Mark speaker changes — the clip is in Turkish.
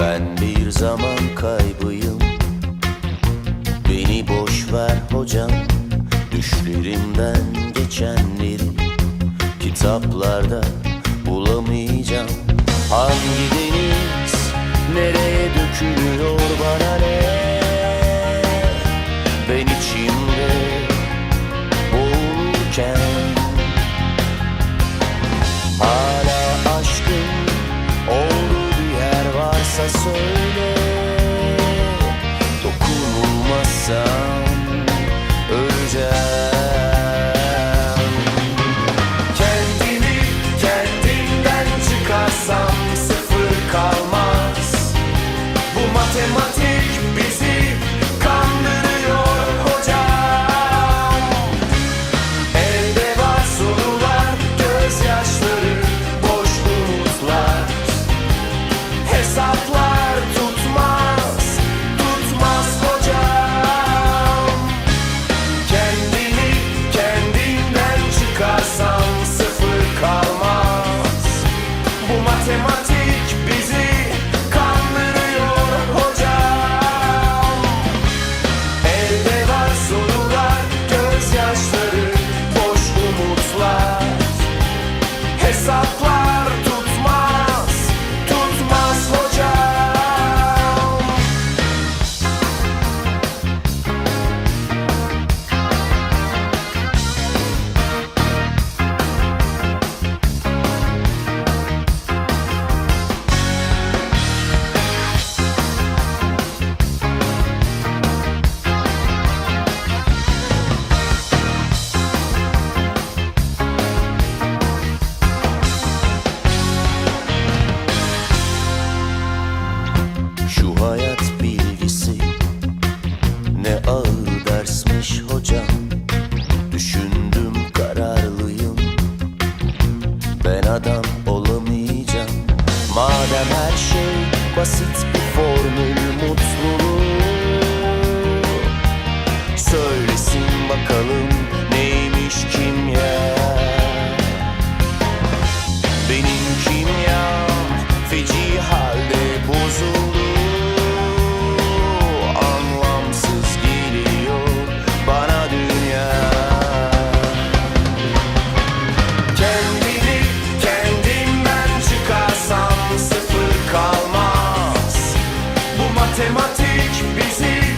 Speaker 1: Ben bir zaman kaybıyım. Beni boş ver hocam. Düşlerimden geçenleri Kitaplarda bulamayacağım. Hangi deniz nereye dökülüyor bana ne? Dokunulmazsa söyle. Dokunulmazsam öleceğim. Kendimi kendimden çıkarsam sıfır kalmaz. Bu matematik matematik bizi.